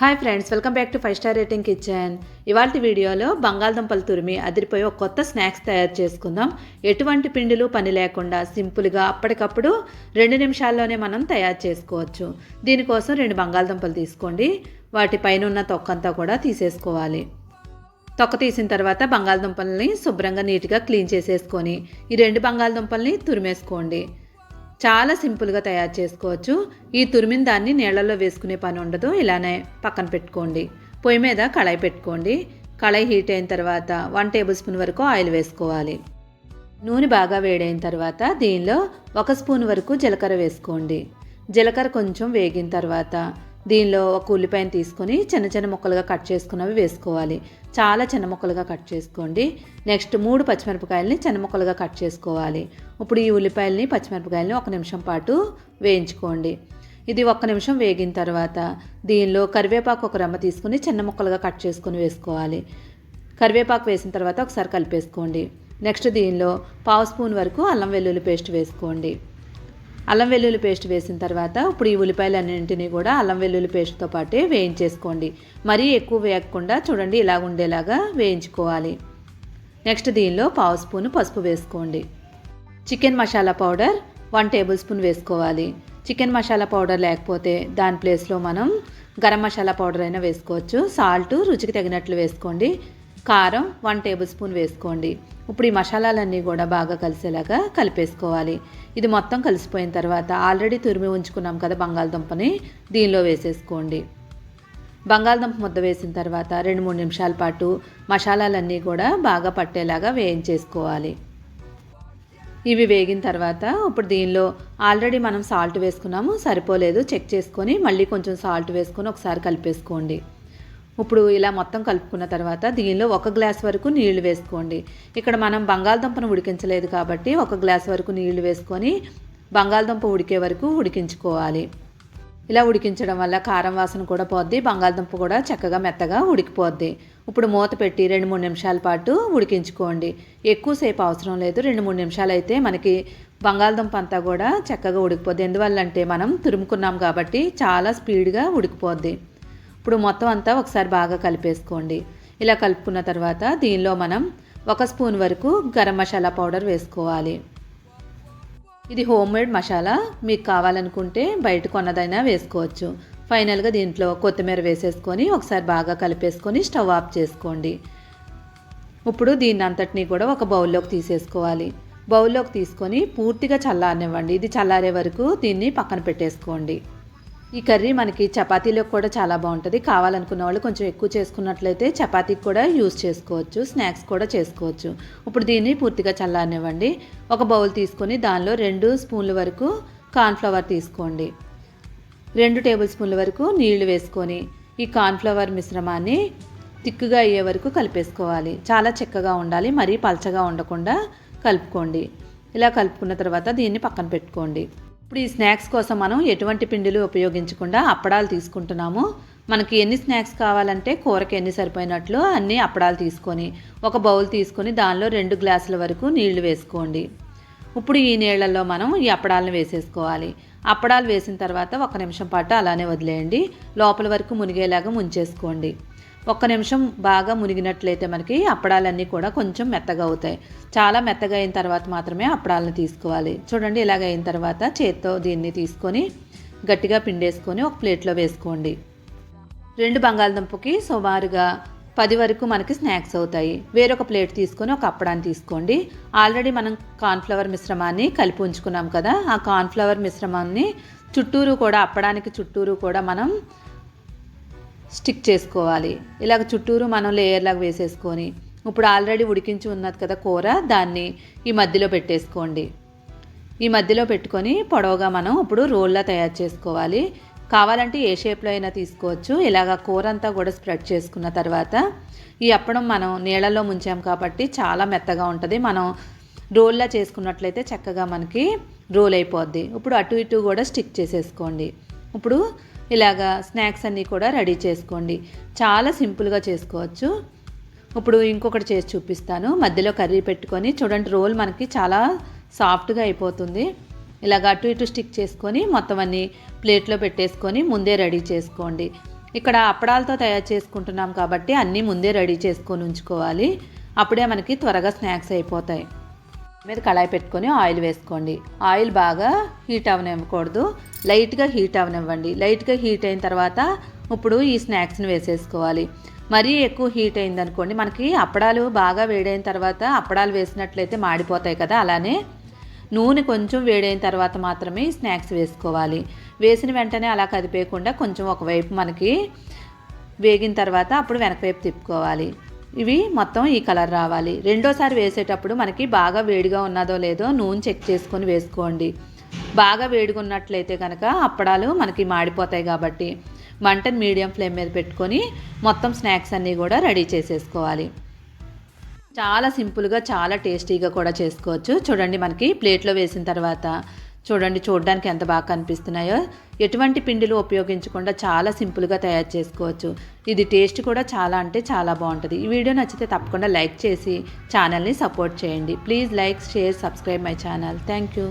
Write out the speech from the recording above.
Hi friends welcome back to five star rating kitchen ఇవాళ వీడియోలో బంగాళదుంపలు తురిమి అదిరిపోయి ఒక కొత్త స్నాక్స్ తయారు చేసుకుందాం. ఎటువంటి పిండిలు పని లేకుండా సింపుల్గా అప్పటికప్పుడు రెండు నిమిషాల్లోనే మనం తయారు చేసుకోవచ్చు. దీనికోసం రెండు బంగాళదుంపలు తీసుకోండి. వాటి పైన ఉన్న తొక్కంతా కూడా తీసేసుకోవాలి. తొక్క తీసిన తర్వాత బంగాళదుంపల్ని శుభ్రంగా నీట్గా క్లీన్ చేసేసుకొని ఈ రెండు బంగాళదుంపల్ని తురిమేసుకోండి. చాలా సింపుల్గా తయారు చేసుకోవచ్చు. ఈ తురిమిన దాన్ని నీళ్ళల్లో వేసుకునే పని ఉండదు. ఇలానే పక్కన పెట్టుకోండి. పొయ్యి మీద కళాయి పెట్టుకోండి. కళాయి హీట్ అయిన తర్వాత వన్ టేబుల్ స్పూన్ వరకు ఆయిల్ వేసుకోవాలి. నూనె బాగా వేడైన తర్వాత దీనిలో ఒక స్పూన్ వరకు జీలకర్ర వేసుకోండి. జీలకర్ర కొంచెం వేగిన తర్వాత దీనిలో ఒక ఉల్లిపాయను తీసుకొని చిన్న చిన్న ముక్కలుగా కట్ చేసుకున్నవి వేసుకోవాలి. చాలా చిన్న ముక్కలుగా కట్ చేసుకోండి. నెక్స్ట్ మూడు పచ్చిమిరపకాయలని చిన్న ముక్కలుగా కట్ చేసుకోవాలి. ఇప్పుడు ఈ ఉల్లిపాయలని పచ్చిమిరపకాయలని ఒక నిమిషం పాటు వేయించుకోండి. ఇది ఒక్క నిమిషం వేగిన తర్వాత దీనిలో కరివేపాకు ఒక రమ్మ తీసుకుని చిన్న ముక్కలుగా కట్ చేసుకొని వేసుకోవాలి. కరివేపాకు వేసిన తర్వాత ఒకసారి కలిపేసుకోండి. నెక్స్ట్ దీనిలో పావు స్పూన్ వరకు అల్లం వెల్లుల్లి పేస్ట్ వేసుకోండి. అల్లం వెల్లుల్లి పేస్ట్ వేసిన తర్వాత ఇప్పుడు ఈ ఉల్లిపాయలన్నింటినీ కూడా అల్లం వెల్లుల్లి పేస్ట్తో పాటే వేయించేసుకోండి. మరీ ఎక్కువ వేయకుండా చూడండి ఇలా ఉండేలాగా వేయించుకోవాలి. నెక్స్ట్ దీనిలో పావు స్పూన్ పసుపు వేసుకోండి. Chicken masala powder one tablespoon వేసుకోవాలి. చికెన్ మసాలా పౌడర్ లేకపోతే దాని ప్లేస్లో మనం గరం మసాలా పౌడర్ అయినా వేసుకోవచ్చు. సాల్ట్ రుచికి తగినట్లు వేసుకోండి. కారం వన్ టేబుల్ స్పూన్ వేసుకోండి. ఇప్పుడు ఈ మసాలాలన్నీ కూడా బాగా కలిసేలాగా కలిపేసుకోవాలి. ఇది మొత్తం కలిసిపోయిన తర్వాత ఆల్రెడీ తురిమి ఉంచుకున్నాం కదా బంగాళదుంపని దీనిలో వేసేసుకోండి. బంగాళదుంప ముద్ద వేసిన తర్వాత రెండు మూడు నిమిషాల పాటు మసాలాలన్నీ కూడా బాగా పట్టేలాగా వేయించేసుకోవాలి. ఇవి వేగిన తర్వాత ఇప్పుడు దీనిలో ఆల్రెడీ మనం సాల్ట్ వేసుకున్నాము సరిపోలేదు. చెక్ చేసుకొని మళ్ళీ కొంచెం సాల్ట్ వేసుకొని ఒకసారి కలిపేసుకోండి. ఇప్పుడు ఇలా మొత్తం కలుపుకున్న తర్వాత దీనిలో ఒక గ్లాస్ వరకు నీళ్ళు వేసుకోండి. ఇక్కడ మనం బంగాళదుంపను ఉడికించలేదు కాబట్టి ఒక గ్లాస్ వరకు నీళ్ళు వేసుకొని బంగాళదుంప ఉడికే వరకు ఉడికించుకోవాలి. ఇలా ఉడికించడం వల్ల కారం వాసన కూడా పోద్ది బంగాళదుంప కూడా చక్కగా మెత్తగా ఉడికిపోద్ది. ఇప్పుడు మూత పెట్టి రెండు మూడు నిమిషాల పాటు ఉడికించుకోండి. ఎక్కువసేపు అవసరం లేదు రెండు మూడు నిమిషాలు అయితే మనకి బంగాళదుంప అంతా కూడా చక్కగా ఉడికిపోద్ది. ఎందువల్లంటే మనం తురుముకున్నాం కాబట్టి చాలా స్పీడ్గా ఉడికిపోద్ది. ఇప్పుడు మొత్తం అంతా ఒకసారి బాగా కలిపేసుకోండి. ఇలా కలుపుకున్న తర్వాత దీనిలో మనం ఒక స్పూన్ వరకు గరం మసాలా పౌడర్ వేసుకోవాలి. ఇది హోమ్ మేడ్ మసాలా. మీకు కావాలనుకుంటే బయట కొన్నదైనా వేసుకోవచ్చు. ఫైనల్గా దీంట్లో కొత్తిమీర వేసేసుకొని ఒకసారి బాగా కలిపేసుకొని స్టవ్ ఆఫ్ చేసుకోండి. ఇప్పుడు దీన్ని అంతటినీ కూడా ఒక బౌల్లోకి తీసేసుకోవాలి. బౌల్లోకి తీసుకొని పూర్తిగా చల్లారనివ్వండి. ఇది చల్లారే వరకు దీన్ని పక్కన పెట్టేసుకోండి. ఈ కర్రీ మనకి చపాతీలోకి కూడా చాలా బాగుంటుంది. కావాలనుకున్న వాళ్ళు కొంచెం ఎక్కువ చేసుకున్నట్లయితే చపాతీకి కూడా యూస్ చేసుకోవచ్చు స్నాక్స్ కూడా చేసుకోవచ్చు. ఇప్పుడు దీన్ని పూర్తిగా చల్లనివ్వండి ఒక బౌల్ తీసుకొని దానిలో రెండు స్పూన్ల వరకు కార్న్ఫ్లవర్ తీసుకోండి. రెండు టేబుల్ స్పూన్ల వరకు నీళ్ళు వేసుకొని ఈ కార్న్ఫ్లవర్ మిశ్రమాన్ని తిక్కుగా అయ్యే వరకు కలిపేసుకోవాలి. చాలా చిక్కగా ఉండాలి మరీ పలచగా ఉండకుండా కలుపుకోండి. ఇలా కలుపుకున్న తర్వాత దీన్ని పక్కన పెట్టుకోండి. ఇప్పుడు ఈ స్నాక్స్ కోసం మనం ఎటువంటి పిండిలు ఉపయోగించకుండా అప్పడాలు తీసుకుంటున్నాము. మనకి ఎన్ని స్నాక్స్ కావాలంటే కూరకి ఎన్ని సరిపోయినట్లు అన్ని అప్పడాలు తీసుకొని ఒక బౌల్ తీసుకొని దానిలో రెండు గ్లాసుల వరకు నీళ్ళు వేసుకోండి. ఇప్పుడు ఈ నీళ్ళల్లో మనం ఈ అప్పడాలను వేసేసుకోవాలి. అప్పడాలు వేసిన తర్వాత ఒక నిమిషం పాటు అలానే వదిలేయండి. లోపల వరకు మునిగేలాగా ముంచేసుకోండి. ఒక్క నిమిషం బాగా మునిగినట్లయితే మనకి అప్పడాలన్నీ కూడా కొంచెం మెత్తగా అవుతాయి. చాలా మెత్తగా అయిన తర్వాత మాత్రమే అప్పడాలను తీసుకోవాలి. చూడండి ఇలాగ అయిన తర్వాత చేత్తో దీన్ని తీసుకొని గట్టిగా పిండేసుకొని ఒక ప్లేట్లో వేసుకోండి. రెండు బంగాళదుంపకి సుమారుగా పది వరకు మనకి స్నాక్స్ అవుతాయి. వేరొక ప్లేట్ తీసుకొని ఒక అప్పడాన్ని తీసుకోండి. ఆల్రెడీ మనం కార్న్ఫ్లవర్ మిశ్రమాన్ని కలిపి ఉంచుకున్నాం కదా ఆ కార్న్ఫ్లవర్ మిశ్రమాన్ని చుట్టూరు కూడా అప్పడానికి చుట్టూరు కూడా మనం స్టిక్ చేసుకోవాలి. ఇలాగ చుట్టూరు మనం లేయర్లాగా వేసేసుకొని ఇప్పుడు ఆల్రెడీ ఉడికించి ఉన్నది కదా కూర దాన్ని ఈ మధ్యలో పెట్టేసుకోండి. ఈ మధ్యలో పెట్టుకొని పొడవుగా మనం ఇప్పుడు రోల్లా తయారు చేసుకోవాలి. కావాలంటే ఏ షేప్లో అయినా తీసుకోవచ్చు. ఇలాగ కూర అంతా కూడా స్ప్రెడ్ చేసుకున్న తర్వాత ఈ అప్పడం మనం నీళ్ళలో ముంచాం కాబట్టి చాలా మెత్తగా ఉంటుంది. మనం రోల్లా చేసుకున్నట్లయితే చక్కగా మనకి రోల్ అయిపోద్ది. ఇప్పుడు అటు ఇటు కూడా స్టిక్ చేసేసుకోండి. ఇప్పుడు ఇలాగా స్నాక్స్ అన్నీ కూడా రెడీ చేసుకోండి. చాలా సింపుల్గా చేసుకోవచ్చు. ఇప్పుడు ఇంకొకటి చేసి చూపిస్తాను. మధ్యలో కర్రీ పెట్టుకొని చూడండి రోల్ మనకి చాలా సాఫ్ట్గా అయిపోతుంది. ఇలాగ అటు ఇటు స్టిక్ చేసుకొని మొత్తం అన్నీ ప్లేట్లో పెట్టేసుకొని ముందే రెడీ చేసుకోండి. ఇక్కడ అప్పడాలతో తయారు చేసుకుంటున్నాం కాబట్టి అన్నీ ముందే రెడీ చేసుకొని ఉంచుకోవాలి. అప్పుడే మనకి త్వరగా స్నాక్స్ అయిపోతాయి. మీద కళాయి పెట్టుకొని ఆయిల్ వేసుకోండి. ఆయిల్ బాగా హీట్ అవనివ్వకూడదు. లైట్గా హీట్ అవనివ్వండి. లైట్గా హీట్ అయిన తర్వాత ఇప్పుడు ఈ స్నాక్స్ని వేసేసుకోవాలి. మరీ ఎక్కువ హీట్ అయిందనుకోండి మనకి అప్పడాలు బాగా వేడైన తర్వాత అప్పడాలు వేసినట్లయితే మాడిపోతాయి కదా అలానే నూనె కొంచెం వేడైన తర్వాత మాత్రమే స్నాక్స్ వేసుకోవాలి. వేసిన వెంటనే అలా కదిపేయకుండా కొంచెం ఒకవైపు మనకి వేగిన తర్వాత అప్పుడు వెనక వైపు తిప్పుకోవాలి. ఇవి మొత్తం ఈ కలర్ రావాలి. రెండోసారి వేసేటప్పుడు మనకి బాగా వేడిగా ఉన్నదో లేదో నూనె చెక్ చేసుకొని వేసుకోండి. బాగా వేడిగా ఉన్నట్లయితే కనుక అప్పడాలు మనకి మాడిపోతాయి కాబట్టి మంటను మీడియం ఫ్లేమ్ మీద పెట్టుకొని మొత్తం స్నాక్స్ అన్నీ కూడా రెడీ చేసేసుకోవాలి. చాలా సింపుల్గా చాలా టేస్టీగా కూడా చేసుకోవచ్చు. చూడండి మనకి ప్లేట్లో వేసిన తర్వాత చూడండి చూడడానికి ఎంత బాగా కనిపిస్తున్నాయో. ఎటువంటి పిండిలు ఉపయోగించకుండా చాలా సింపుల్గా తయారు చేసుకోవచ్చు. ఇది టేస్ట్ కూడా చాలా అంటే చాలా బాగుంటుంది. ఈ వీడియో నచ్చితే తప్పకుండా లైక్ చేసి ఛానల్ని సపోర్ట్ చేయండి. Please like share subscribe my channel. Thank you